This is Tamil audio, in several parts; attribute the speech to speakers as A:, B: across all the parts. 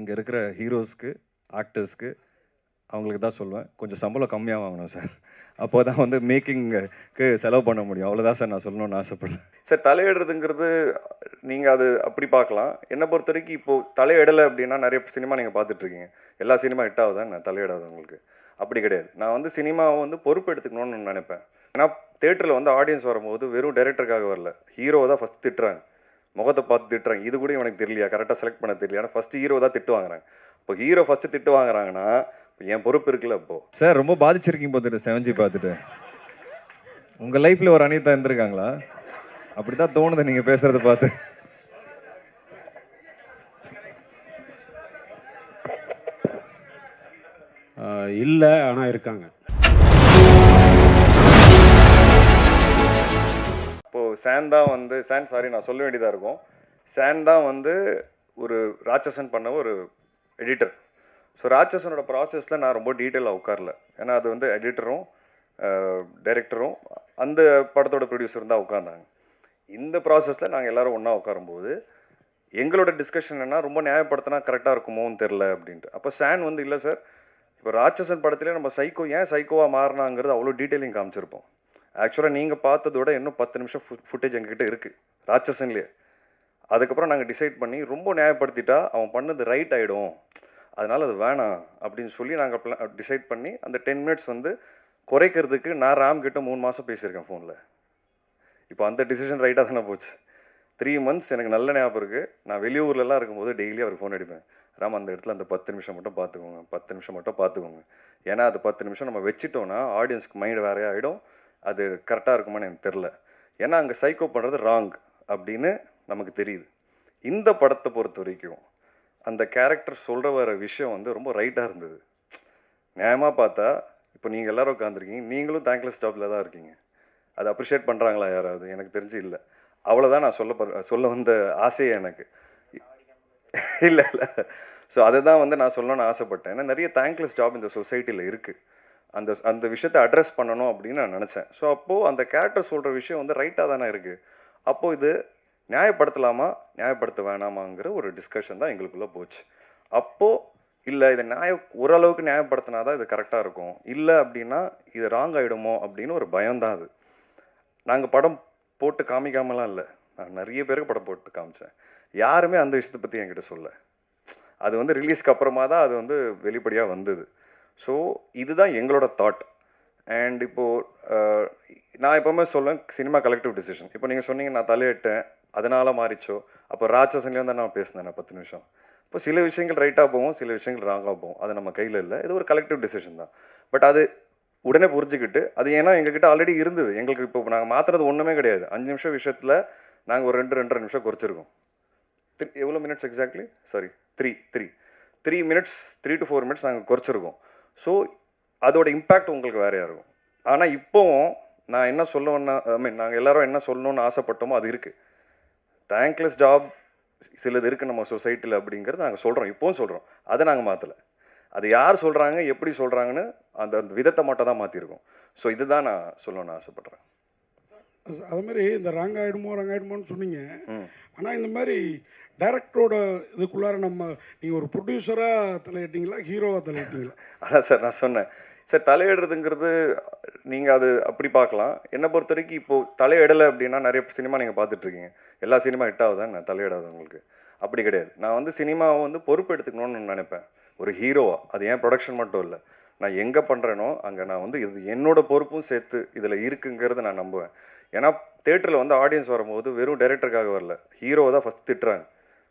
A: இங்கே இருக்கிற ஹீரோஸ்க்கு ஆக்டர்ஸ்க்கு அவங்களுக்கு தான் சொல்லுவேன். கொஞ்சம் சம்பளம் கம்மியாக வாங்கணும் சார் அப்போ தான் வந்து மேக்கிங்க்கு செலவு பண்ண முடியும். அவ்வளோதான் சார் நான் சொல்லணும்னு ஆசைப்படுறேன். சார் தலையிடுறதுங்கிறது நீங்கள் அது அப்படி பார்க்கலாம். என்னை பொறுத்த வரைக்கும் இப்போது தலையிடலை அப்படின்னா நிறைய சினிமா நீங்கள் பார்த்துட்ருக்கீங்க. எல்லா சினிமா ஹிட் ஆகுதான் நான் தலையிடாது உங்களுக்கு? அப்படி கிடையாது. நான் வந்து சினிமாவை வந்து பொறுப்பு எடுத்துக்கணும்னு நினைப்பேன். ஏன்னா தேட்டரில் வந்து ஆடியன்ஸ் வரும்போது வெறும் டைரக்டருக்காக வரல. ஹீரோவை தான் ஃபஸ்ட் திட்டுறாங்க. முகத்தை பார்த்து திட்டுறாங்க. இது கூட எனக்கு தெரியலையா? கரெக்டாக செலக்ட் பண்ண தெரியல ஆனால் ஃபஸ்ட்டு ஹீரோ தான் திட்டு வாங்குறாங்க. இப்போ ஹீரோ ஃபஸ்ட்டு திட்டு வாங்குறாங்கன்னா இப்போ என் பொறுப்பு இருக்குல்ல இப்போ சார் ரொம்ப பாதிச்சிருக்கீங்க பார்த்துட்டு செவன்ஜி பார்த்துட்டு. உங்கள் லைஃப்பில் ஒரு அனிதா இருந்திருக்காங்களா? அப்படி தான் தோணுது நீங்கள் பேசுகிறத பார்த்து.
B: இல்லை ஆனால் இருக்காங்க.
A: சேன் தான் வந்து சேன் சாரி நான் சொல்ல வேண்டியதாக இருக்கும். சேன் தான் வந்து ஒரு ராட்சசன் பண்ண ஒரு எடிட்டர் ஸோ ராட்சசனோட ப்ராசஸில் நான் ரொம்ப டீட்டெயிலாக உட்காரல. ஏன்னா அது வந்து எடிட்டரும் டைரக்டரும் அந்த படத்தோட ப்ரொடியூசர் தான் உட்காந்தாங்க இந்த ப்ராசஸில் நாங்கள் எல்லாரும் ஒன்றா உட்காரும்போது எங்களோட டிஸ்கஷன் என்ன ரொம்ப நியாயப்படுத்தினா கரெக்டாக இருக்குமோன்னு தெரில அப்படின்ட்டு. அப்போ சேன் வந்து இல்லை சார் இப்போ ராட்சசன் படத்திலே நம்ம சைக்கோ ஏன் சைக்கோவாக மாறினாங்கிறது அவ்வளோ டீட்டெயிலிங் காமிச்சிருப்போம். ஆக்சுவலாக நீங்கள் பார்த்ததோட இன்னும் பத்து நிமிஷம் ஃபுட்டேஜ் எங்ககிட்ட இருக்குது ராட்சசன்லேயே. அதுக்கப்புறம் நாங்கள் டிசைட் பண்ணி ரொம்ப நியாயப்படுத்திட்டா அவன் பண்ணது ரைட் ஆகிடும் அதனால் அது வேணாம் அப்படின்னு சொல்லி நாங்கள் டிசைட் பண்ணி அந்த டென் மினிட்ஸ் வந்து குறைக்கிறதுக்கு நான் ராம் கிட்ட மூணு மாதம் பேசியிருக்கேன் ஃபோனில் இப்போ அந்த டிசிஷன் ரைட்டாக தானே போச்சு. த்ரீ மந்த்ஸ் எனக்கு நல்ல ஞாபகம் இருக்குது நான் வெளியூர்லலாம் இருக்கும்போது டெய்லி அவருக்கு ஃபோன் அடிப்பேன். ராம் அந்த இடத்துல அந்த பத்து நிமிஷம் மட்டும் பார்த்துக்கோங்க. பத்து நிமிஷம் மட்டும் பார்த்துக்கோங்க. ஏன்னா அது பத்து நிமிஷம் நம்ம வச்சுட்டோன்னா ஆடியன்ஸ்க்கு மைண்ட் வேறே ஆகிடும் அது கரெக்டாக இருக்குமான்னு எனக்கு தெரில ஏன்னா அங்கே சைக்கோ பண்ணுறது ராங் அப்படின்னு நமக்கு தெரியுது. இந்த படத்தை பொறுத்த வரைக்கும் அந்த கேரக்டர் சொல்கிற வர விஷயம் வந்து ரொம்ப ரைட்டாக இருந்தது. நியாயமாக பார்த்தா இப்போ நீங்கள் எல்லோரும் உட்காந்துருக்கீங்க நீங்களும் தேங்க்லெஸ் ஜாப்பில் தான் இருக்கீங்க. அதை அப்ரிஷியேட் பண்ணுறாங்களா யாராவது? எனக்கு தெரிஞ்சு இல்லை. அவ்வளோதான் நான் சொல்ல சொல்ல வந்த ஆசையே எனக்கு. இல்லை இல்லை. ஸோ அதை தான் வந்து நான் சொல்லணும்னு ஆசைப்பட்டேன். ஏன்னா நிறைய தேங்க்லெஸ் ஜாப் இந்த சொசைட்டியில் இருக்குது அந்த அந்த விஷயத்தை அட்ரஸ் பண்ணணும் அப்படின்னு நான் நினச்சேன். ஸோ அப்போது அந்த கேரக்டர் சொல்கிற விஷயம் வந்து ரைட்டாக தானே இருக்குது அப்போது இது நியாயப்படுத்தலாமா? நியாயப்படுத்த வேணாமாங்கிற ஒரு டிஸ்கஷன் தான் எங்களுக்குள்ளே போச்சு. அப்போது இல்லை இதை நியாய ஓரளவுக்கு நியாயப்படுத்தினா தான் இது கரெக்டாக இருக்கும். இல்லை அப்படின்னா இது ராங் ஆகிடுமோ அப்படின்னு ஒரு பயம்தான் அது. நாங்கள் படம் போட்டு காமிக்காமலாம் இல்லை. நான் நிறைய பேருக்கு படம் போட்டு காமிச்சேன். யாருமே அந்த விஷயத்தை பற்றி என்கிட்ட சொல்ல. அது வந்து ரிலீஸ்க்கு அப்புறமா தான் அது வந்து வெளிப்படையாக வந்தது. ஸோ இதுதான் எங்களோட தாட் அண்ட் இப்போது நான் எப்போவுமே சொல்லுவேன் சினிமா கலெக்டிவ் டிசிஷன் இப்போ நீங்கள் சொன்னீங்க நான் தலையிட்டேன் அதனால் மாறிச்சோ. அப்போ ராட்சசன்லேயும் தான் நான் பேசினேன் பத்து நிமிஷம். இப்போ சில விஷயங்கள் ரைட்டாக போகும் சில விஷயங்கள் ராங்காக போகும். அது நம்ம கையில் இல்லை. இது ஒரு கலெக்டிவ் டிசிஷன் தான். பட் அது உடனே புரிஞ்சுக்கிட்டு அது ஏன்னா எங்ககிட்ட ஆல்ரெடி இருந்தது. எங்களுக்கு இப்போ நாங்கள் மாற்றுறது ஒன்றுமே கிடையாது. அஞ்சு நிமிஷம் விஷயத்தில் நாங்கள் ஒரு ரெண்டு ரெண்டரை நிமிஷம் குறைச்சிருக்கோம். த்ரீ எவ்வளோ minutes exactly sorry three three three minutes three to four minutes நாங்கள் குறைச்சிருக்கோம். ஸோ அதோட இம்பேக்ட் உங்களுக்கு வேறையாக இருக்கும் ஆனால் இப்போவும் நான் என்ன சொல்லுவேன்னா ஐ மீன் நாங்கள் எல்லாரும் என்ன சொல்லணும்னு ஆசைப்பட்டோமோ அது இருக்குது தேங்க்லெஸ் ஜாப் சிலது இருக்குது நம்ம சொசைட்டியில் அப்படிங்கிறது நாங்கள் சொல்கிறோம் இப்போவும் சொல்கிறோம் அதை நாங்கள் மாற்றலை அது யார் சொல்கிறாங்க எப்படி சொல்கிறாங்கன்னு அந்த அந்த விதத்தை மட்டும் தான் மாற்றிருக்கோம் ஸோ இதுதான் நான் சொல்லணும்னு ஆசைப்பட்றேன்.
C: அது மாதிரி இந்த ராங் ஆகிடுமோ ராங் ஆகிடுமோன்னு சொன்னீங்க. ஆனால் இந்த மாதிரி டைரக்டரோட இதுக்குள்ளார நம்ம நீங்கள் ஒரு ப்ரொடியூசராக தலையிட்டீங்களா ஹீரோவாக தலையிட்டீங்களா?
A: அதான் சார் நான் சொன்னேன். சார் தலையிடுறதுங்கிறது நீங்கள் அது அப்படி பார்க்கலாம். என்னை பொறுத்த வரைக்கும் இப்போது தலையிடலை அப்படின்னா நிறைய சினிமா நீங்கள் பார்த்துட்ருக்கீங்க. எல்லா சினிமா ஹிட் ஆகுதான் நான் தலையிடாது உங்களுக்கு? அப்படி கிடையாது. நான் வந்து சினிமாவை வந்து பொறுப்பு எடுத்துக்கணும்னு நினைப்பேன். ஒரு ஹீரோவா அது ஏன் ப்ரொடக்ஷன் மட்டும் இல்லை. நான் எங்கே பண்ணுறேனோ அங்கே நான் வந்து இது என்னோட பொறுப்பும் சேர்த்து இதில் இருக்குங்கிறத நான் நம்புவேன். ஏன்னா தேட்டரில் வந்து ஆடியன்ஸ் வரும்போது வெறும் டைரக்டருக்காக வரல. ஹீரோவை தான் ஃபஸ்ட் திட்டுறாங்க.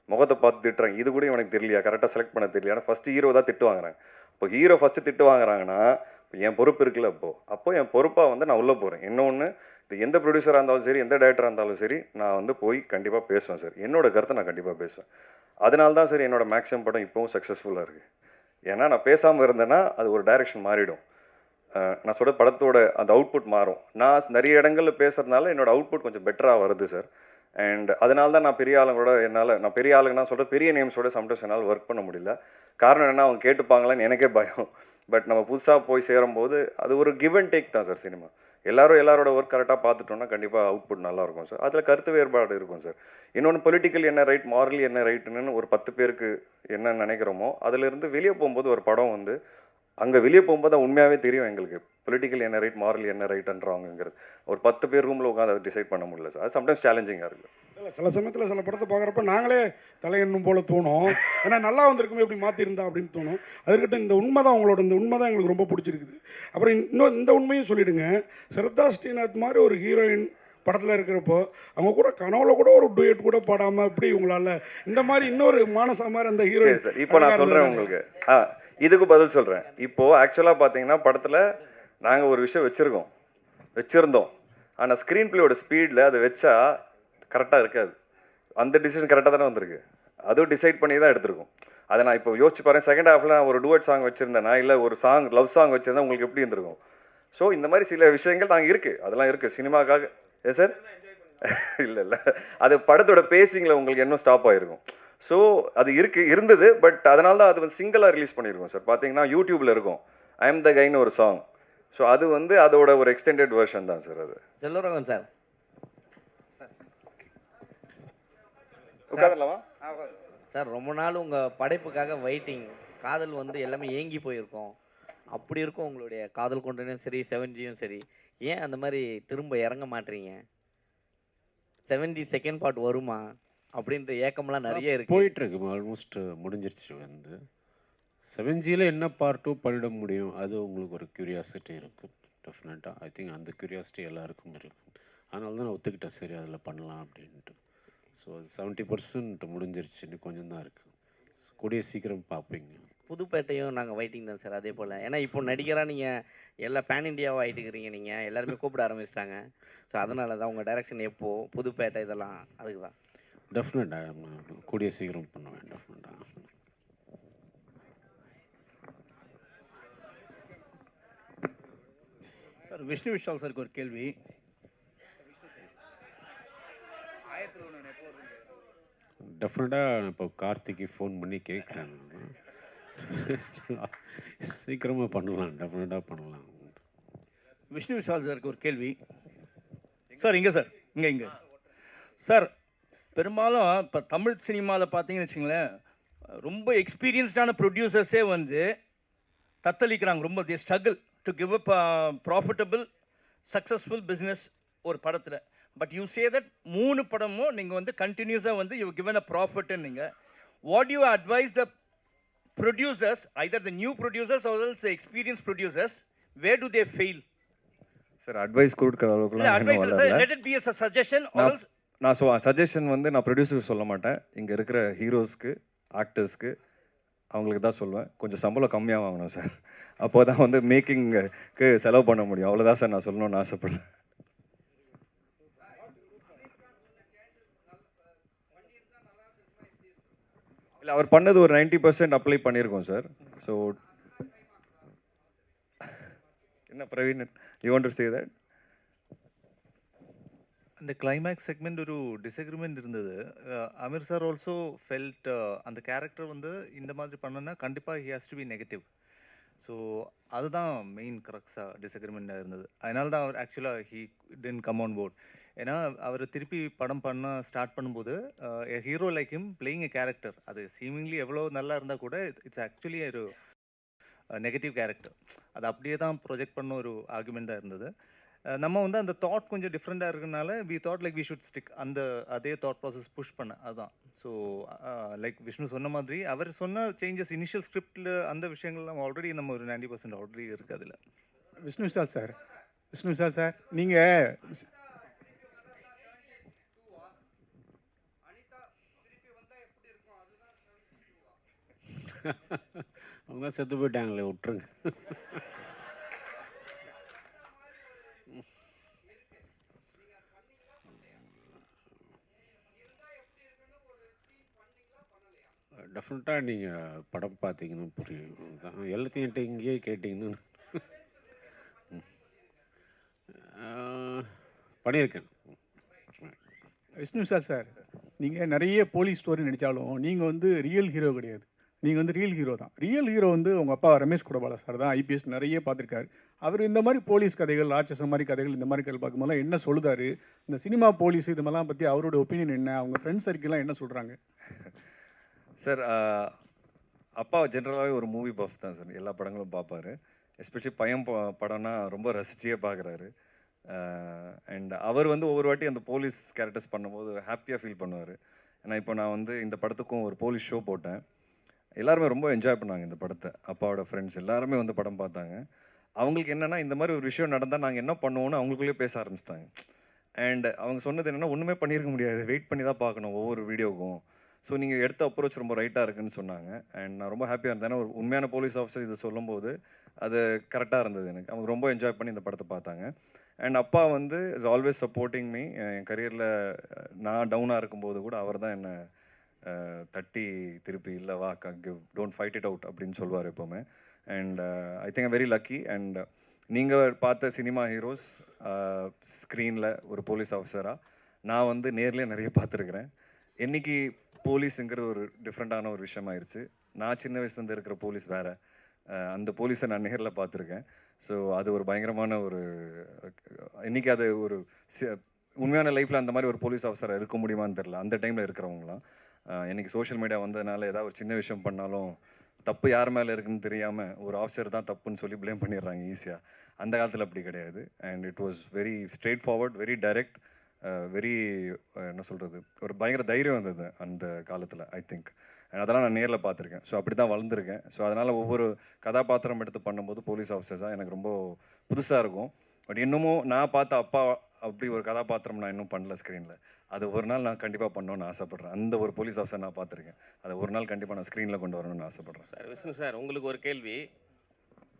A: முகத்தை பார்த்து திட்டுறாங்க. இது கூட எனக்கு தெரியலையா? கரெக்டாக செலக்ட் பண்ண தெரியல ஏன்னா ஃபஸ்ட்டு ஹீரோ தான் திட்டு வாங்குறாங்க இப்போ ஹீரோ ஃபஸ்ட்டு திட்டு வாங்குறாங்கன்னா இப்போ என் பொறுப்பு இருக்குல்ல அப்போது அப்போ என் பொறுப்பாக வந்து நான் உள்ளே போகிறேன் இன்னொன்று இது எந்த ப்ரொடியூசராக இருந்தாலும் சரி எந்த டேரக்டராக இருந்தாலும் சரி நான் வந்து போய் கண்டிப்பாக பேசுவேன் சார். என்னோட கருத்தை நான் கண்டிப்பாக பேசுவேன். அதனால தான் சார் என்னோட மேக்ஸிமம் படம் இப்போவும் சக்ஸஸ்ஃபுல்லாக இருக்குது ஏன்னா நான் பேசாமல் இருந்தேன்னா அது ஒரு டைரக்ஷன் மாறிடும். நான் சொல்ற படத்தோட அந்த அவுட்புட் மாறும். நான் நிறைய இடங்களில் பேசுறதுனால என்னோட அவுட்புட் கொஞ்சம் பெட்டராக வருது சார் அண்ட் அதனால தான் நான் பெரிய ஆளுங்களோட என்னால் நான் பெரிய ஆளுங்கன்னா சொல்கிற பெரிய நேம்ஸோட சம்டைம்ஸ் என்னால் ஒர்க் பண்ண முடியல. காரணம் என்ன அவங்க கேட்டுப்பாங்களான்னு எனக்கே பயம். பட் நம்ம புதுசாக போய் சேரும்போது அது ஒரு கிவ் அண்ட் டேக் தான் சார் சினிமா எல்லாரும் எல்லாரோட ஒர்க் கரெக்டாக பார்த்துட்டோம்னா கண்டிப்பாக அவுட்புட் நல்லா இருக்கும் சார் அதில் கருத்து வேறுபாடு இருக்கும் சார் இன்னொன்று பொலிட்டிக்கல் என்ன ரைட் மாரலி என்ன ரைட்டுன்னு ஒரு பத்து பேருக்கு என்ன நினைக்கிறோமோ அதிலிருந்து வெளியே போகும்போது ஒரு படம் வந்து அங்கே வெளியே போகும்போது தான் உண்மையாகவே தெரியும் எங்களுக்கு. பொலிட்டிக்கல் என்ன ரைட் மாரல் என்ன ரைட்ன்றாங்கிறது ஒரு பத்து பேர் ரூமில் உட்காந்து அதை டிசைட் பண்ண முடியல சார். அது சம்டைம்ஸ் சேலஞ்சிங்காக இருக்குது
C: இல்லை சில சமயத்தில் சில படத்தை பார்க்குறப்ப நாங்களே தலையெண்ணும் போல தோணும். ஏன்னா நல்லா வந்திருக்குமே இப்படி மாற்றிருந்தா அப்படின்னு தோணும். அதுக்கிட்ட இந்த உண்மை தான் உங்களோட இந்த உண்மை தான் எங்களுக்கு ரொம்ப பிடிச்சிருக்குது. அப்புறம் இன்னும் இந்த உண்மையும் சொல்லிடுங்க. ஸ்ரத்தா ஸ்ரீநாத் மாதிரி ஒரு ஹீரோயின் படத்தில் இருக்கிறப்போ அவங்க கூட கனவுல கூட ஒரு டூயட் கூட பாடாமல் இப்படி உங்களால் இந்த மாதிரி இன்னொரு மானசா மாதிரி அந்த ஹீரோயின்
A: சார். இப்போ நான் சொல்கிறேன் உங்களுக்கு. ஆ இதுக்கு பதில் சொல்கிறேன் இப்போது ஆக்சுவலாக பார்த்தீங்கன்னா படத்தில் நாங்கள் ஒரு விஷயம் வச்சுருக்கோம். வச்சுருந்தோம். ஆனால் ஸ்க்ரீன் பிளேயோட ஸ்பீடில் அதை வச்சா கரெக்டாக இருக்காது. அந்த டிசிஷன் கரெக்டாக தானே வந்திருக்கு. அதுவும் டிசைட் பண்ணி தான் எடுத்திருக்கோம். அதை நான் இப்போ யோசிச்சு பாருங்க. செகண்ட் ஹாஃபில் நான் ஒரு டூவட் சாங் வச்சுருந்தேன்னா இல்லை ஒரு சாங் லவ் சாங் வச்சுருந்தா உங்களுக்கு எப்படி இருந்திருக்கும்? ஸோ இந்த மாதிரி சில விஷயங்கள் நாங்கள் இருக்குது அதெல்லாம் இருக்குது சினிமாக்காக. ஏ சார் இல்லை இல்லை. அது படத்தோட பேசிங்கில் உங்களுக்கு இன்னும் ஸ்டாப் ஆகிருக்கும் ஸோ அது இருக்கு இருந்தது பட் அதனால தான் அது வந்து சிங்கிளாக ரிலீஸ் பண்ணியிருக்கோம் சார் பார்த்தீங்கன்னா யூடியூப்பில் இருக்கும். ஐ எம் த கைன்னு ஒரு சாங் ஸோ அது வந்து அதோட ஒரு எக்ஸ்டெண்டட் வெர்ஷன் தான் சார் அது.
D: செல்வராகவன் சார்
A: உட்காந்துலாமா
D: சார் ரொம்ப நாள் உங்கள் படைப்புக்காக வெயிட்டிங் காதல் வந்து எல்லாமே ஏங்கி போயிருக்கோம். அப்படி இருக்கும் உங்களுடைய காதல் கொண்டனும் சரி செவன்ஜியும் சரி. ஏன் அந்த மாதிரி திரும்ப இறங்க மாட்டீங்க? செவன்ஜி செகண்ட் பார்ட் வருமா? அப்படின்ற ஏக்கம்லாம் நிறைய இருக்கு.
B: போயிட்டு இருக்கு ஆல்மோஸ்ட் முடிஞ்சிருச்சு வந்து. செவன் ஜியில் என்ன பார்ட் டூ பண்ணிட முடியும்? அது உங்களுக்கு ஒரு கியூரியாசிட்டி இருக்கும் டெஃபினட்டாக ஐ திங்க் அந்த கியூரியாசிட்டி எல்லாருக்கும் இருக்கும் அதனால தான் நான் ஒத்துக்கிட்டேன். சரி அதில் பண்ணலாம் அப்படின்ட்டு. ஸோ அது செவன்ட்டி பர்சன்ட் முடிஞ்சிருச்சு. இன்னும் கொஞ்சம் தான் இருக்குது கூடிய சீக்கிரம் பார்ப்பீங்க
D: புதுப்பேட்டையும் நாங்கள் வெயிட்டிங் தான் சார் அதே போல். ஏன்னா இப்போ நடிகராக நீங்கள் எல்லா பேன் இண்டியாவாக ஆகிட்டுக்கிறீங்க நீங்கள் எல்லாருமே கூப்பிட ஆரம்பிச்சிட்டாங்க. ஸோ அதனால தான் உங்கள் டைரக்ஷன் எப்போ? புதுப்பேட்டை இதெல்லாம். அதுக்கு தான்
B: டெஃபினட்டாக கூடிய சீக்கிரம் பண்ணுவேன் டெஃபினட்டாக
E: சார் விஷ்ணு விஷால் சாருக்கு ஒரு கேள்வி.
B: டெஃபினட்டாக இப்போ கார்த்திக்கு ஃபோன் பண்ணி கேட்குறேன் சீக்கிரமாக பண்ணலாம் டெஃபினட்டாக பண்ணலாம்.
E: விஷ்ணு விஷால் சாருக்கு ஒரு கேள்வி. சார் இங்கே சார் இங்கே இங்கே. சார் பெரும்பாலும் இப்போ தமிழ் சினிமாவில் பார்த்தீங்கன்னு வச்சுங்களேன் ரொம்ப எக்ஸ்பீரியன்ஸ்டான ப்ரொடியூசர்ஸே வந்து தத்தளிக்கிறாங்க ரொம்ப the struggle to give up profitable successful business ஒரு படத்தில் பட் யூ சே தட் மூணு படமும் நீங்கள் வந்து கண்டினியூஸாக வந்து யூ கிவன் அ ப்ராஃபிட்னு நீங்கள் what you advise the the new producers or else the experienced producers, where do they fail?
A: Sir advise கொடுக்குற
E: இல்ல,
A: அளவுக்குலாம்
E: advice
A: இன்னும்
E: இல்ல, sir.
A: வளரல
E: let
A: நான் நான் ஸோ சஜஷன் வந்து நான் ப்ரொடியூசருக்கு சொல்ல மாட்டேன். இங்கே இருக்கிற ஹீரோஸ்க்கு ஆக்டர்ஸ்க்கு அவங்களுக்கு தான் சொல்லுவேன். கொஞ்சம் சம்பளம் கம்மியாக வாங்கணும் சார் அப்போ தான் வந்து மேக்கிங்க்கு செலவு பண்ண முடியும். அவ்வளோதான் சார் நான் சொல்லணும்னு ஆசைப்படுறேன். இல்லை அவர் பண்ணது ஒரு நைன்டி பர்சன்ட் அப்ளை பண்ணியிருக்கோம் சார் ஸோ என்ன Praveen you want to say that
F: அந்த கிளைமேக்ஸ் செக்மெண்ட் ஒரு டிசக்ரிமெண்ட் இருந்தது. அமீர் சார் ஆல்சோ ஃபெல்ட் அந்த கேரக்டர் வந்து இந்த மாதிரி பண்ணனா கண்டிப்பாக he has to be negative so அதுதான் மெயின் க்ரக்ஸாக டிசக்ரிமெண்ட்டாக இருந்தது. அதனால தான் அவர் ஆக்சுவலாக he then come on board ஏன்னா அவர் திருப்பி படம் பண்ண ஸ்டார்ட் பண்ணும்போது hero like him playing a character அது சீமிங்லி எவ்வளோ நல்லா இருந்தால் கூட இட்ஸ் ஆக்சுவலி ஒரு நெகட்டிவ் கேரக்டர் அது அப்படியே தான் ப்ரொஜெக்ட் பண்ண ஒரு ஆர்குமெண்ட் தான் இருந்தது. நம்ம வந்து அந்த தாட் கொஞ்சம் டிஃப்ரெண்ட்டாக இருக்கனால we thought like we should stick அந்த அதே தாட் ப்ராசஸ் புஷ் பண்ண. அதுதான் ஸோ லைக் விஷ்ணு சொன்ன மாதிரி அவர் சொன்ன சேஞ்சஸ் இனிஷியல் ஸ்கிரிப்டில் அந்த விஷயங்கள்லாம் ஆல்ரெடி நம்ம ஒரு நைன்டி பர்சன்ட் ஆல்ரெடி இருக்குது அதில்.
G: விஷ்ணு விஷால் சார். விஷ்ணு விஷால் சார் நீங்கள்
B: அவங்க தான் செத்து போயிட்டாங்களே விட்டுருங்க. டெஃபினட்டாக நீங்கள் படம் பார்த்தீங்கன்னா புரியும் தான் எல்லாத்தையும் இங்கேயே கேட்டிங்கன்னா பண்ணியிருக்கேன்.
G: விஷ்ணு சார் சார் நீங்கள் நிறைய போலீஸ் ஸ்டோரி நடித்தாலும் நீங்கள் வந்து ரியல் ஹீரோ கிடையாது. நீங்கள் வந்து ரியல் ஹீரோ தான். ரியல் ஹீரோ வந்து உங்கள் அப்பா ரமேஷ் குடபாலா சார் தான் ஐபிஎஸ் நிறைய பார்த்துருக்காரு. அவர் இந்த மாதிரி போலீஸ் கதைகள் ராட்சச மாதிரி கதைகள் இந்த மாதிரி கதை பார்க்கும்போதெல்லாம் என்ன சொல்லுதாரு? இந்த சினிமா போலீஸ் இது மாதிரிலாம் பற்றி அவரோட ஒப்பீனியன் என்ன? அவங்க ஃப்ரெண்ட்ஸ் சர்க்கிள்லாம் என்ன சொல்கிறாங்க
A: சார் அப்பா ஜென்ரலாகவே ஒரு மூவி பஃப் தான் சார். எல்லா படங்களும் பார்ப்பாரு. எஸ்பெஷலி பையன் படம்னா ரொம்ப ரசிச்சியே பார்க்குறாரு. அண்ட் அவர் வந்து ஒவ்வொரு வாட்டி அந்த போலீஸ் கேரக்டர்ஸ் பண்ணும்போது ஹாப்பியாக ஃபீல் பண்ணுவார். ஏன்னா இப்போ நான் வந்து இந்த படத்துக்கும் ஒரு போலீஸ் ஷோ போட்டேன். எல்லாருமே ரொம்ப என்ஜாய் பண்ணாங்க இந்த படத்தை. அப்பாவோட ஃப்ரெண்ட்ஸ் எல்லாருமே வந்து படம் பார்த்தாங்க. அவங்களுக்கு என்னென்னா இந்த மாதிரி ஒரு விஷயம் நடந்தால் நாங்கள் என்ன பண்ணுவோன்னு அவங்களுக்குள்ளேயே பேச ஆரம்பிச்சிட்டாங்க. அண்ட் அவங்க சொன்னது என்னென்னா ஒன்றுமே பண்ணியிருக்க முடியாது. வெயிட் பண்ணி தான் பார்க்கணும் ஒவ்வொரு வீடியோக்கும் ஸோ நீங்கள் எடுத்த அப்ரோச் ரொம்ப ரைட்டாக இருக்குன்னு சொன்னாங்க. அண்ட் நான் ரொம்ப ஹாப்பியாக இருந்தேன். ஏன்னா ஒரு உண்மையான போலீஸ் ஆஃபீஸர் இதை சொல்லும்போது அது கரெக்டாக இருந்தது எனக்கு. அவங்க ரொம்ப என்ஜாய் பண்ணி இந்த படத்தை பார்த்தாங்க. அண்ட் அப்பா வந்து இஸ் ஆல்வேஸ் சப்போர்ட்டிங் மீ என் கரியரில் நான் டவுனாக இருக்கும்போது கூட அவர் தான் என்னை தட்டி திருப்பி இல்லை வா give don't fight it out அப்படின்னு சொல்லுவார் எப்போவுமே. And I think very lucky and நீங்கள் பார்த்த சினிமா ஹீரோஸ் ஸ்க்ரீனில் ஒரு போலீஸ் ஆஃபீஸராக நான் வந்து நேர்லேயே நிறைய பார்த்துருக்குறேன். என்னைக்கு போலீஸுங்கிறது ஒரு டிஃப்ரெண்ட்டான ஒரு விஷயமாயிருச்சு. நான் சின்ன வயசுலேருந்து இருக்கிற போலீஸ் வேறு. அந்த போலீஸை நான் நேரில் பார்த்துருக்கேன். ஸோ அது ஒரு பயங்கரமான ஒரு இன்றைக்கி அது ஒரு உண்மையான லைஃப்பில் அந்த மாதிரி ஒரு போலீஸ் ஆஃபீஸராக இருக்க முடியுமான்னு தெரில அந்த டைமில் இருக்கிறவங்களாம் இன்றைக்கி சோஷியல் மீடியா வந்ததுனால ஏதாவது ஒரு சின்ன விஷயம் பண்ணாலும் தப்பு யார் மேலே இருக்குன்னு தெரியாமல் ஒரு ஆஃபீஸர் தான் தப்புன்னு சொல்லி ப்ளேம் பண்ணிடுறாங்க ஈஸியாக அந்த காலத்தில் அப்படி கிடையாது. And it was very straight forward very direct very என்ன சொல்கிறது ஒரு பயங்கர தைரியம் வந்தது அந்த காலத்தில் ஐ திங்க் அதெல்லாம் நான் நேரில் பார்த்துருக்கேன். ஸோ அப்படி தான் வளர்ந்துருக்கேன். ஸோ அதனால் ஒவ்வொரு கதாபாத்திரம் எடுத்து பண்ணும்போது போலீஸ் ஆஃபீஸர்ஸாக எனக்கு ரொம்ப புதுசாக இருக்கும். பட் இன்னமும் நான் பார்த்த அப்பா அப்படி ஒரு கதாபாத்திரம் நான் இன்னும் பண்ணல ஸ்க்ரீனில் அது ஒரு நாள் நான் கண்டிப்பாக பண்ணணும்னு ஆசைப்பட்றேன். அந்த ஒரு போலீஸ் ஆஃபீஸர் நான் பார்த்துருக்கேன். அதை ஒரு நாள் கண்டிப்பாக நான் ஸ்க்ரீனில் கொண்டு வரணும்னு ஆசைப்பட்றேன்.
H: சார் விஷ்ணு சார் உங்களுக்கு ஒரு கேள்வி.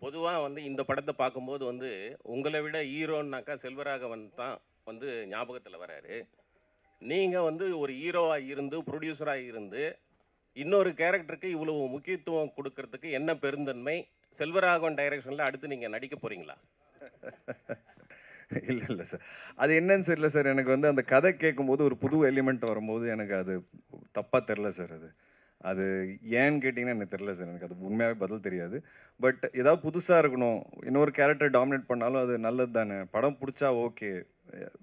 H: பொதுவாக வந்து இந்த படத்தை பார்க்கும்போது வந்து உங்களை விட ஹீரோன்னாக்கா செல்வராகவன் தான் வந்து ஞாபகத்தில் வராரு. நீங்கள் வந்து ஒரு ஹீரோவாக இருந்து ப்ரொடியூசராக இருந்து இன்னொரு கேரக்டருக்கு இவ்வளவு முக்கியத்துவம் கொடுக்கறதுக்கு என்ன பெருந்தன்மை? செல்வராகவன் டைரக்ஷனில் அடுத்து நீங்கள் நடிக்க போகிறீங்களா
A: இல்லை இல்லை சார் அது என்னன்னு தெரியல சார் எனக்கு வந்து அந்த கதை கேட்கும்போது ஒரு புது எலிமெண்ட் வரும்போது எனக்கு அது தப்பாக தெரில சார் அது அது ஏன்னு கேட்டிங்கன்னா எனக்கு தெரில சார் எனக்கு அது உண்மையாகவே பதில் தெரியாது. பட் ஏதாவது புதுசாக இருக்கணும். இன்னொரு கேரக்டர் டாமினேட் பண்ணாலும் அது நல்லது தானே படம் பிடிச்சா ஓகே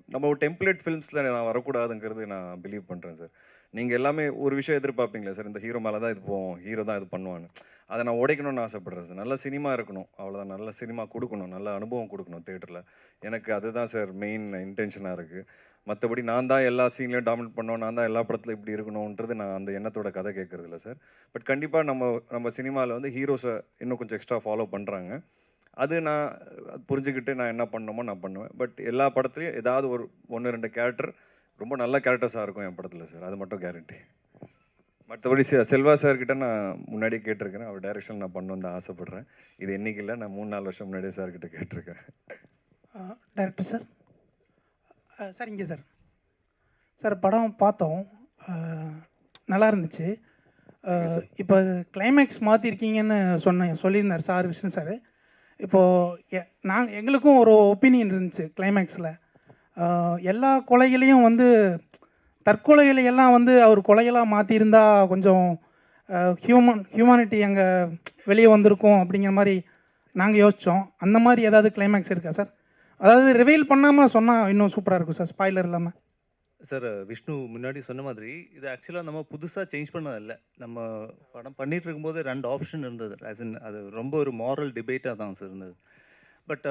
A: நம்ம ஒரு டெம்ப்ளேட் ஃபிலிம்ஸில் நான் வரக்கூடாதுங்கிறது நான் பிலீவ் பண்ணுறேன் சார் நீங்கள் எல்லாமே ஒரு விஷயம் எதிர்பார்ப்பீங்களா சார் இந்த ஹீரோ மேலே தான் இது போவோம் ஹீரோ தான் இது பண்ணுவான்னு. அதை நான் உடைக்கணும்னு ஆசைப்படுறேன் சார் நல்ல சினிமா இருக்கணும் அவ்வளோதான் நல்ல சினிமா கொடுக்கணும் நல்ல அனுபவம் கொடுக்கணும் தேட்டரில் எனக்கு அதுதான் சார் மெயின் இன்டென்ஷனாக இருக்குது மற்றபடி நான் தான் எல்லா சீன்லையும் டாமினேட் பண்ணோம் நான் தான் எல்லா படத்தில் இப்படி இருக்கணுன்றது நான் அந்த எண்ணத்தோட கதை கேட்கறது இல்லை சார் பட் கண்டிப்பாக நம்ம நம்ம சினிமாவில் வந்து ஹீரோஸை இன்னும் கொஞ்சம் எக்ஸ்ட்ரா ஃபாலோ பண்ணுறாங்க அது நான் புரிஞ்சுக்கிட்டு நான் என்ன பண்ணணுமோ நான் பண்ணுவேன். பட் எல்லா படத்துலையும் ஏதாவது ஒரு ஒன்று ரெண்டு கேரக்டர் ரொம்ப நல்ல கேரக்டர்ஸாக இருக்கும் என் படத்தில் சார் அது மட்டும் கேரண்டி மற்றபடி செல்வா சார் கிட்ட நான் முன்னாடியே கேட்டிருக்கிறேன். அவர் டைரக்ஷன் நான் பண்ணணும்னு தான் ஆசைப்படுறேன். இது என்னைக்கு இல்லை நான் மூணு நாலு வருஷம் முன்னாடியே சார் கிட்ட கேட்டிருக்கேன்
I: டைரக்டர் சார் சார் இங்கே சார் சார் படம் பார்த்தோம். நல்லா இருந்துச்சு. இப்போ கிளைமேக்ஸ் மாற்றிருக்கீங்கன்னு சொன்ன சொல்லியிருந்தார் சார் விஷ்ணு சார் இப்போது நாங்கள் எங்களுக்கும் ஒரு ஒப்பீனியன் இருந்துச்சு கிளைமேக்ஸில் எல்லா கொலைகளையும் வந்து தற்கொலைகளை எல்லாம் வந்து அவர் கொலைகளாக மாற்றியிருந்தா கொஞ்சம் ஹியூமன் ஹியூமனிட்டி அங்கே வெளியே வந்திருக்கும் அப்படிங்கிற மாதிரி நாங்கள் யோசித்தோம் அந்த மாதிரி ஏதாவது கிளைமேக்ஸ் இருக்கா சார் அதாவது ரிவீல் பண்ணாமல் சொன்னால் இன்னும் சூப்பராக இருக்கும் சார் ஸ்பாய்லர் இல்லாமல்
F: சார் விஷ்ணு முன்னாடி சொன்ன மாதிரி இது ஆக்சுவலாக நம்ம புதுசாக சேஞ்ச் பண்ணதில்ல. நம்ம படம் பண்ணிட்டு இருக்கும்போது ரெண்டு ஆப்ஷன் இருந்தது. ஆஸ் இன் அது ரொம்ப ஒரு மாரல் டிபேட்டாக தான் சார் இருந்தது. பட்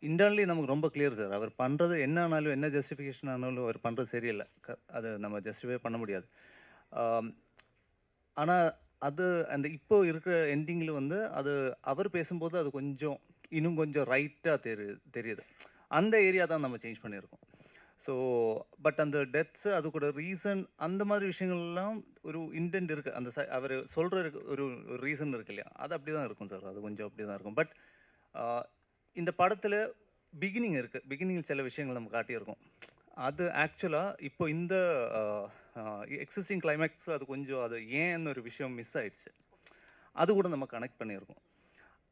F: இன்டர்னலி நமக்கு ரொம்ப கிளியர் சார் அவர் பண்ணுறது என்ன ஆனாலும் என்ன ஜஸ்டிஃபிகேஷன் ஆனாலும் அவர் பண்ணுறது சரியில்லை. க- நம்ம ஜஸ்டிஃபை பண்ண முடியாது. ஆனால் அது அந்த இப்போ இருக்கிற எண்டிங்கில் வந்து அது அவர் பேசும்போது அது கொஞ்சம் இன்னும் கொஞ்சம் ரைட்டாக தெரியுது தெரியுது. அந்த ஏரியா தான் நம்ம சேஞ்ச் பண்ணியிருக்கோம். ஸோ பட் அந்த டெத்ஸு அது கூட ரீசன் அந்த மாதிரி விஷயங்கள்லாம் ஒரு இன்டென்ட் இருக்குது அந்த ச- அவர் சொல்கிற ஒரு ஒரு ரீசன் இருக்கு இல்லையா? அது அப்படி தான் இருக்கும் சார். அது கொஞ்சம் அப்படி தான் இருக்கும் பட் இந்த படத்தில் பிகினிங் இருக்குது பிகினிங் சில விஷயங்கள் நம்ம காட்டியிருக்கோம். அது ஆக்சுவலாக இப்போ இந்த எக்ஸிஸ்டிங் கிளைமேக்ஸ் அது கொஞ்சம் அது ஏன்னு ஒரு விஷயம் மிஸ் ஆயிடுச்சு? அது கூட நம்ம கனெக்ட் பண்ணியிருக்கோம்.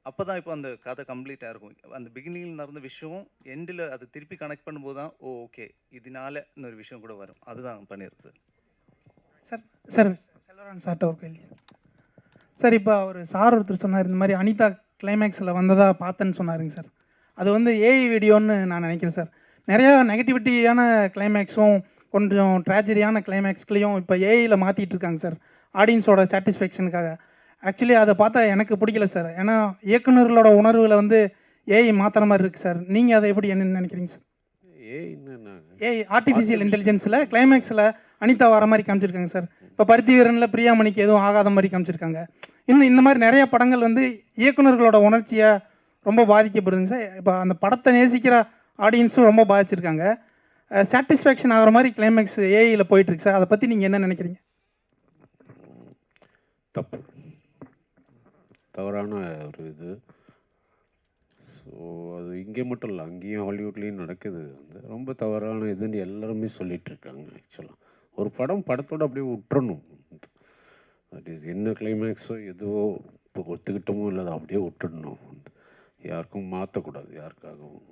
F: அப்போ தான் இப்போ அந்த கதை கம்ப்ளீட்டாக இருக்கும். அந்த பிகினிங்கில் நடந்த விஷயம் எண்டில் அது திருப்பி கனெக்ட் பண்ணும்போது தான் ஓ ஓகே இதனால இன்னொரு விஷயம் கூட வரும். அதுதான் பண்ணியிருக்கு சார்
I: சார் செல்வரான் சார்ட்ட ஒரு கேள்வி. சார் இப்போ அவர் சார் ஒருத்தர் சொன்னார் இந்த மாதிரி அனிதா கிளைமேக்ஸில் வந்ததாக பார்த்தேன்னு சொன்னாருங்க சார். அது வந்து ஏஐ வீடியோன்னு நான் நினைக்கிறேன் சார். நிறையா நெகட்டிவிட்டியான கிளைமேக்ஸும் கொஞ்சம் ட்ராஜடியான கிளைமேக்ஸ்லேயும் இப்போ ஏஐயில் மாற்றிட்டு இருக்காங்க சார். ஆடியன்ஸோட சாட்டிஸ்ஃபேக்ஷனுக்காக ஆக்சுவலி அதை பார்த்தா எனக்கு பிடிக்கல சார் ஏன்னா இயக்குனர்களோட உணர்வுகளை வந்து ஏஐ மாற்றுற மாதிரி இருக்குது சார் நீங்கள் அதை எப்படி என்னன்னு நினைக்கிறீங்க சார் ஏஐ ஆர்டிஃபிஷியல் இன்டெலிஜென்ஸில் கிளைமேக்ஸில் அனிதா வர மாதிரி காமிச்சிருக்காங்க சார் இப்போ பருத்தி வீரனில் பிரியாமணிக்கு எதுவும் ஆகாத மாதிரி காமிச்சிருக்காங்க. இன்னும் இந்த மாதிரி நிறைய படங்கள் வந்து இயக்குனர்களோட உணர்ச்சியை ரொம்ப பாதிக்கப்படுதுங்க சார் இப்போ அந்த படத்தை நேசிக்கிற ஆடியன்ஸும் ரொம்ப பாதிச்சிருக்காங்க. சாட்டிஸ்ஃபேக்ஷன் ஆகிற மாதிரி கிளைமேக்ஸ் ஏஐயில் போயிட்டுருக்கு சார் அதை பற்றி நீங்கள் என்ன நினைக்கிறீங்க?
B: தப்பு. தவறான ஒரு இது. ஸோ அது இங்கே மட்டும் இல்லை அங்கேயும் ஹாலிவுட்லேயும் நடக்குது. வந்து ரொம்ப தவறான இதுன்னு எல்லாருமே சொல்லிகிட்ருக்காங்க ஆக்சுவலாக ஒரு படம் படத்தோடு அப்படியே விட்டுறணும் தட் இஸ் என்ன கிளைமேக்ஸோ எதுவோ இப்போ ஒத்துக்கிட்டோமோ இல்லை அதை அப்படியே விட்டுடணும். வந்து யாருக்கும் மாற்றக்கூடாது யாருக்காகவும்.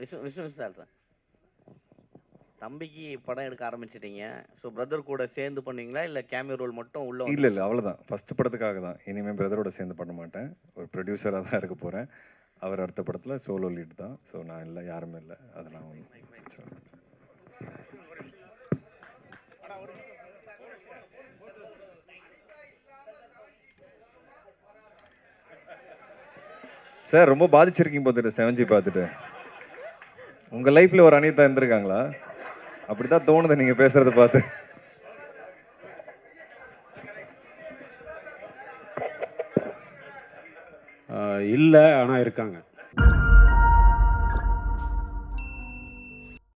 D: விஷ்ணு விஷ்ணு சார் சார் தம்பிக்கு படம் எடுக்க ஆரம்பிச்சிட்டீங்க. ஸோ பிரதர் கூட சேர்ந்து பண்ணுவீங்களா? இல்லை கேமியோ ரோல் மட்டும் உள்ள
A: இல்லை இல்லை அவ்வளோதான் ஃபஸ்ட் படத்துக்காக தான். இனிமேல் பிரதரோட சேர்ந்து பண்ண மாட்டேன். ஒரு ப்ரொடியூசராக தான் இருக்க போகிறேன் அவர் அடுத்த படத்தில் சோலோ லீட் தான். ஸோ நான் இல்லை யாருமே இல்லை. அதெல்லாம். சார் ரொம்ப பாதிச்சிருக்கீங்க பார்த்துட்டு செவன்ஜி பார்த்துட்டு. உங்கள் லைஃப்பில் ஒரு அனிதா இருந்திருக்காங்களா? அப்படிதான் தோணுது நீங்க பேசுறத பார்த்து.
B: இல்லை ஆனால் இருக்காங்க.